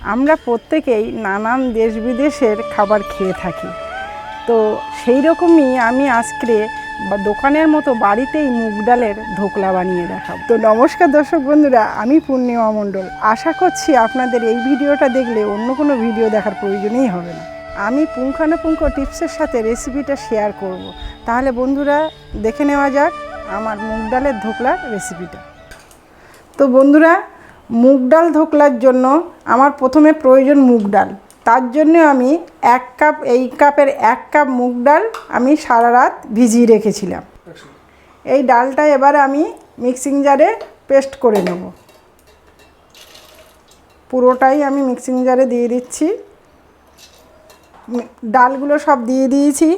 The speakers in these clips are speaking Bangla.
আমরা প্রত্যেকেই নানান দেশ বিদেশের খাবার খেয়ে থাকি। তো সেই রকমই আমি আজকে বা- দোকানের মতো বাড়িতেই মুগ ডালের ধোকলা বানিয়ে দেখাবো। তো নমস্কার দর্শক বন্ধুরা, আমি পূর্ণিমা মণ্ডল। আশা করছি আপনাদের এই ভিডিওটা দেখলে অন্য কোনো ভিডিও দেখার প্রয়োজনই হবে না। আমি পুঙ্খানুপুঙ্খ টিপসের সাথে রেসিপিটা শেয়ার করব। তাহলে বন্ধুরা, দেখে নেওয়া যাক আমার মুগ ডালের ধোকলার রেসিপিটা। তো বন্ধুরা মুগ ডাল ধোকলার জন্য আমার প্রথমে প্রয়োজন মুগ ডাল। তার জন্য আমি এক কাপ, এই কাপের এক কাপ মুগ ডাল আমি সারা রাত ভিজিয়ে রেখেছিলাম। এই ডালটা এবার আমি মিক্সিং জারে পেস্ট করে নেব। পুরোটাই আমি মিক্সিং জারে দিয়ে দিচ্ছি। ডালগুলো সব দিয়ে দিয়েছি।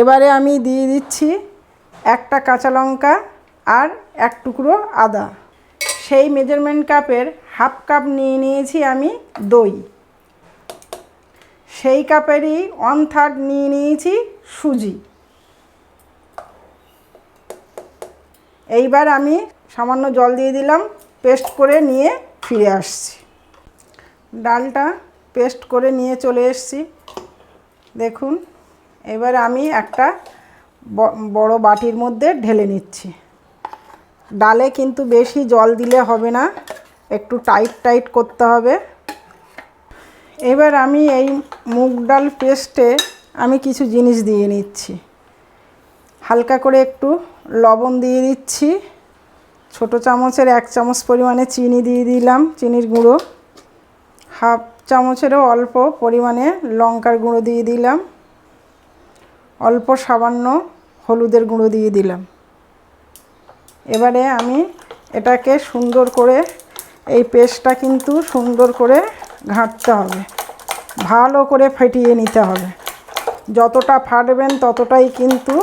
এবারে আমি দিয়ে দিচ্ছি একটা কাঁচা লঙ্কা আর এক টুকরো আদা। সেই মেজারমেন্ট কাপের হাফ কাপ নিয়ে নিয়েছি আমি দই। সেই কাপেরই ওয়ান থার্ড নিয়ে নিয়েছি সুজি। এইবার আমি সামান্য জল দিয়ে দিলাম পেস্ট করে নিয়ে ফিরে আসছি। ডালটা পেস্ট করে নিয়ে চলে এসেছি। দেখুন, এবার আমি একটা বড় বাটির মধ্যে ঢেলে নিচ্ছি। ডালে কিন্তু বেশি জল দিলে হবে না, একটু টাইট টাইট করতে হবে। এবার আমি এই মুগ ডাল পেস্টে আমি কিছু জিনিস দিয়ে নিচ্ছি। হালকা করে একটু লবণ দিয়ে দিচ্ছি। ছোট চামচের এক চামচ পরিমাণে চিনি দিয়ে দিলাম, চিনির গুঁড়ো। হাফ চামচেরও অল্প পরিমাণে লঙ্কার গুঁড়ো দিয়ে দিলাম। অল্প সামান্য হলুদের গুঁড়ো দিয়ে দিলাম। এবারে আমি এটাকে সুন্দর করে, এই পেস্টটা কিন্তু সুন্দর করে ঘাঁটতে হবে। ভালো করে ফেটিয়ে নিতে হবে। যতটা ফাটবেন ততটাই কিন্তু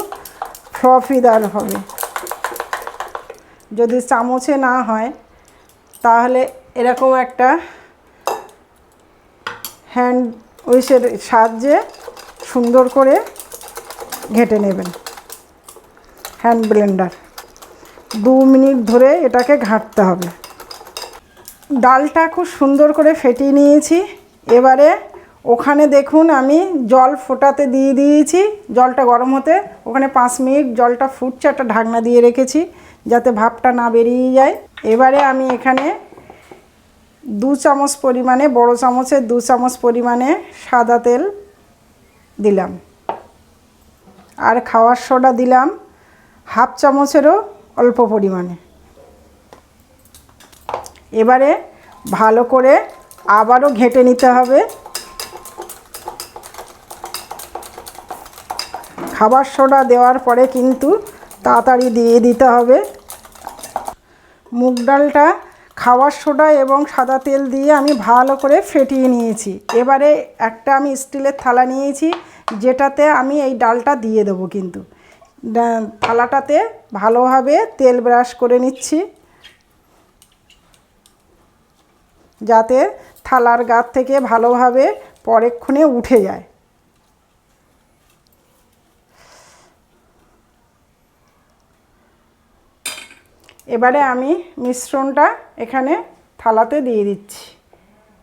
ফ্লফিদার হবে। যদি চামচে না হয়, তাহলে এরকম একটা হ্যান্ড উইসের সাহায্যে সুন্দর করে ঘেঁটে নেবেন। হ্যান্ড ব্লেন্ডার দু মিনিট ধরে এটাকে ঘাঁটতে হবে। ডালটা খুব সুন্দর করে ফেটিয়ে নিয়েছি। এবারে ওখানে দেখুন আমি জল ফোটাতে দিয়ে দিয়েছি। জলটা গরম হতে ওখানে পাঁচ মিনিট জলটা ফুটছে, একটা ঢাকনা দিয়ে রেখেছি যাতে ভাপটা না বেরিয়ে যায়। এবারে আমি এখানে দু চামচ পরিমাণে, বড় চামচের দু চামচ পরিমাণে সাদা তেল দিলাম। আর খাওয়ার সোডা দিলাম। হাফ চামচেরও অল্প পরিমাণে। এবারে ভালো করে আবারও ঘেঁটে নিতে হবে। খাবার সোডা দেওয়ার পরে কিন্তু তাড়াতাড়ি দিয়ে দিতে হবে। মুগ ডালটা খাওয়ার সোডা এবং সাদা তেল দিয়ে আমি ভালো করে ফেটিয়ে নিয়েছি। এবারে একটা আমি স্টিলের থালা নিয়েছি, যেটাতে আমি এই ডালটা দিয়ে দেবো কিন্তু। থালাটাতে ভালোভাবে তেল ব্রাশ করে নিচ্ছি। যাতে থালার গাত থেকে ভালোভাবে পরেক্ষণে উঠে যায়। এবারে আমি মিশ্রণটা এখানে থালাতে দিয়ে দিচ্ছি।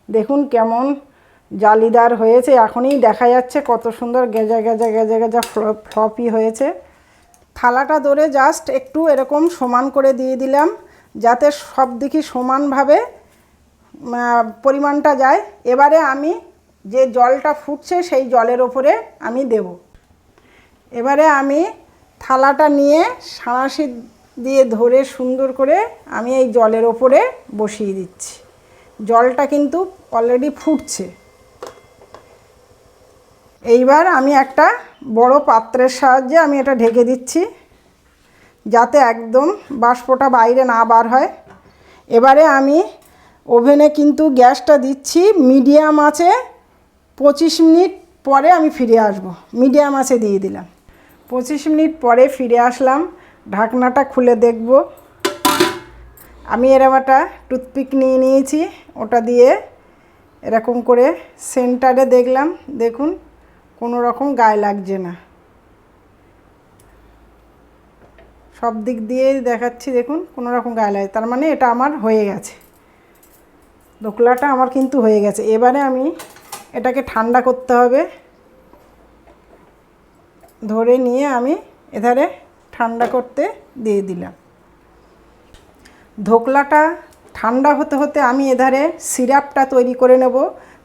দেখুন কেমন জালিদার হয়েছে। এখনই দেখা যাচ্ছে কত সুন্দর গেজা গেজা গেজা গেজা ফ্লপি হয়েছে। থালাটা ধরে জাস্ট একটু এরকম সমান করে দিয়ে দিলাম, যাতে সব দিকে সমানভাবে পরিমাণটা যায়। এবারে আমি যে জলটা ফুটছে সেই জলের ওপরে আমি দেব। এবারে আমি থালাটা নিয়ে সাঁড়াশি দিয়ে ধরে সুন্দর করে আমি এই জলের ওপরে বসিয়ে দিচ্ছি। জলটা কিন্তু অলরেডি ফুটছে। এইবার আমি একটা বড় পাত্রের সাহায্যে আমি এটা ঢেকে দিচ্ছি, যাতে একদম বাষ্পটা বাইরে না বার হয়। এবারে আমি ওভেনে কিন্তু গ্যাসটা দিচ্ছি, মিডিয়াম আছে, পঁচিশ মিনিট পরে আমি ফিরে আসব। মিডিয়াম আছে দিয়ে দিলাম। পঁচিশ মিনিট পরে ফিরে আসলাম, ঢাকনাটা খুলে দেখব। আমি এরকম একটা টুথপিক নিয়ে নিয়েছি, ওটা দিয়ে এরকম করে সেন্টারে দেখলাম, দেখুন। কোনো রকম গায়ে লাগছে না। সব দিক দিয়েই দেখাচ্ছি, দেখুন, কোনো রকম গায়ে লাগে তার মানে এটা আমার হয়ে গেছে। ধোকলাটা আমার কিন্তু হয়ে গেছে। এবারে আমি এটাকে ঠান্ডা করতে হবে। ধরে নিয়ে আমি এধারে ঠান্ডা করতে দিয়ে দিলাম। ধোকলাটা ঠান্ডা হতে হতে আমি এধারে সিরাপটা তৈরি করে নেব।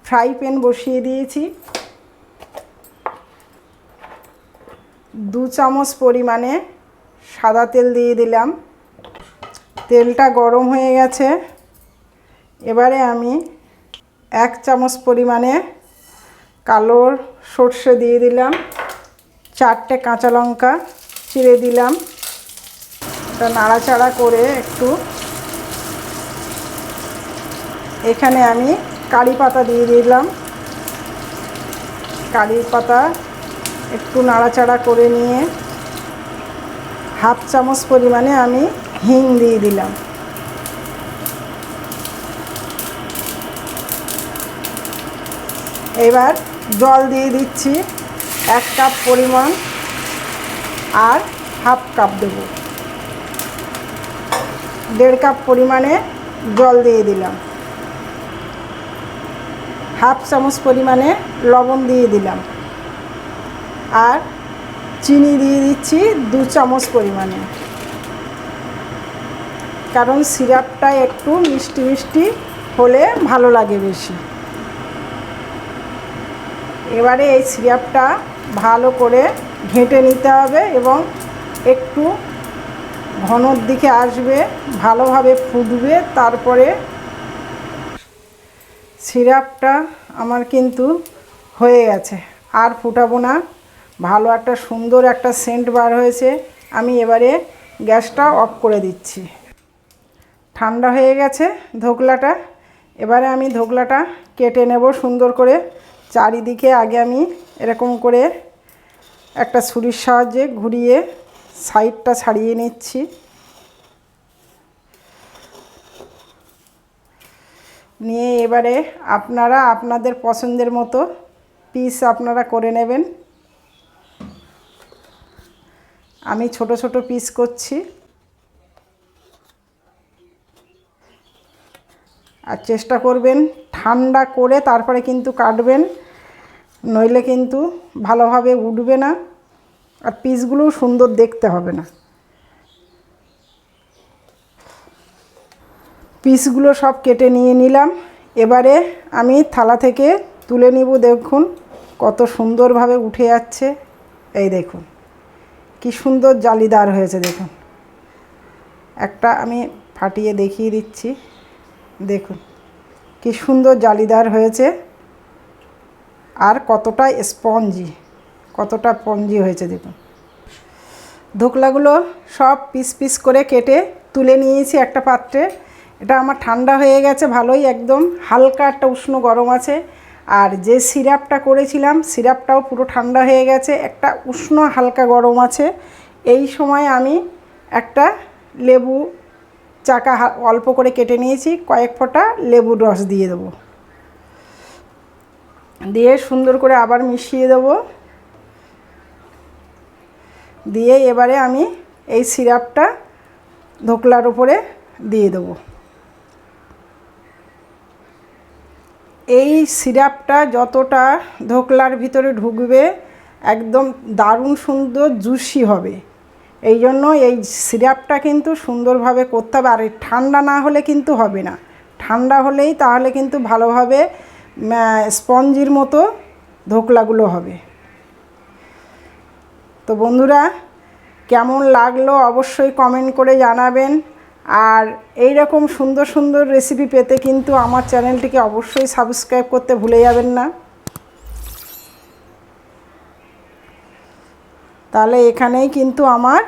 ফ্রাই প্যান বসিয়ে দিয়েছি। দু চামচ পরিমাণে সাদা তেল দিয়ে দিলাম। তেলটা গরম হয়ে গেছে। এবারে আমি এক চামচ পরিমাণে কালো সর্ষে দিয়ে দিলাম। চারটে কাঁচা লঙ্কা চিড়ে দিলাম। এটা নাড়াচাড়া করে একটু। এখানে আমি কারি পাতা দিয়ে দিলাম। কারি পাতা একটু নাড়াচাড়া করে নিয়ে হাফ চামচ পরিমাণে আমি হিং দিয়ে দিলাম। এবার জল দিয়ে দিচ্ছি এক কাপ পরিমাণ আর হাফ কাপ দেব। দেড় কাপ পরিমাণে জল দিয়ে দিলাম। হাফ চামচ পরিমাণে লবণ দিয়ে দিলাম। আর চিনি দিয়ে দিচ্ছি দু চামচ পরিমাণে। কারণ সিরাপটা একটু মিষ্টি মিষ্টি হলে ভালো লাগে বেশি। এবারে এই সিরাপটা ভালো করে ঘেঁটে নিতে হবে এবং একটু ঘনর দিকে আসবে, ভালোভাবে ফুটবে, তারপরে সিরাপটা আমার কিন্তু হয়ে গেছে। আর ফুটাবো না। ভালো একটা সুন্দর একটা সেন্ট বার হয়েছে। আমি এবারে গ্যাসটা অফ করে দিচ্ছি। ঠান্ডা হয়ে গেছে ধোকলাটা। এবারে আমি ধোকলাটা কেটে নেব সুন্দর করে। চারিদিকে আগে আমি এরকম করে একটা ছুরির সাহায্যে ঘুরিয়ে সাইডটা ছাড়িয়ে নিচ্ছি। নিয়ে এবারে আপনারা আপনাদের পছন্দের মতো পিস আপনারা করে নেবেন। আমি ছোট ছোট পিস করছি। আর চেষ্টা করবেন ঠান্ডা করে তারপরে কিন্তু কাটবেন, নইলে কিন্তু ভালোভাবে উঠবে না। আর পিসগুলোও সুন্দর দেখতে হবে না। পিসগুলো সব কেটে নিয়ে নিলাম। এবারে আমি থালা থেকে তুলে নিব দেখুন, কত সুন্দরভাবে উঠে যাচ্ছে। এই দেখুন। কি সুন্দর জালিদার হয়েছে, দেখুন। একটা আমি ফাটিয়ে দেখিয়ে দিচ্ছি, দেখুন। কি সুন্দর জালিদার হয়েছে, আর কতটা স্পঞ্জি, কতটা পঞ্জি হয়েছে, দেখুন। ধোকলাগুলো সব পিস পিস করে কেটে তুলে নিয়েছি একটা পাত্রে। এটা আমার ঠান্ডা হয়ে গেছে, ভালোই, একদম হালকা একটা উষ্ণ গরম আছে। আর যে সিরাপটা করেছিলাম, সিরাপটাও পুরো ঠান্ডা হয়ে গেছে, একটা উষ্ণ হালকা গরম আছে। এই সময় আমি একটা লেবু চাকা অল্প করে কেটে নিয়েছি, কয়েক ফোঁটা লেবুর রস দিয়ে দেবো। দিয়ে সুন্দর করে আবার মিশিয়ে দেব। দিয়ে এবারে আমি এই সিরাপটা ধোকলার উপরে দিয়ে দেবো। এই সিরাপটা যতটা ধোকলার ভিতরে ঢুকবে, একদম দারুণ সুন্দর, জুসি হবে। এই জন্য এই সিরাপটা কিন্তু সুন্দরভাবে করতে হবে, আর ঠান্ডা না হলে কিন্তু হবে না। ঠান্ডা হলেই তাহলে কিন্তু ভালোভাবে স্পঞ্জির মতো ধোকলাগুলো হবে। তো বন্ধুরা, কেমন লাগল অবশ্যই কমেন্ট করে জানাবেন। আর এই রকম সুন্দর সুন্দর রেসিপি পেতে কিন্তু আমার চ্যানেলটিকে অবশ্যই সাবস্ক্রাইব করতে ভুলে যাবেন না। তাহলে এখানেই কিন্তু আমার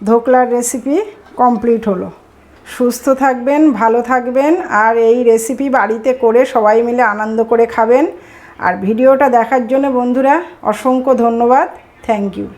ধোকলার রেসিপি কমপ্লিট হলো। সুস্থ থাকবেন, ভালো থাকবেন, আর এই রেসিপি বাড়িতে করে সবাই মিলে আনন্দ করে খাবেন। আর ভিডিওটা দেখার জন্য বন্ধুরা, অসংখ্য ধন্যবাদ। Thank you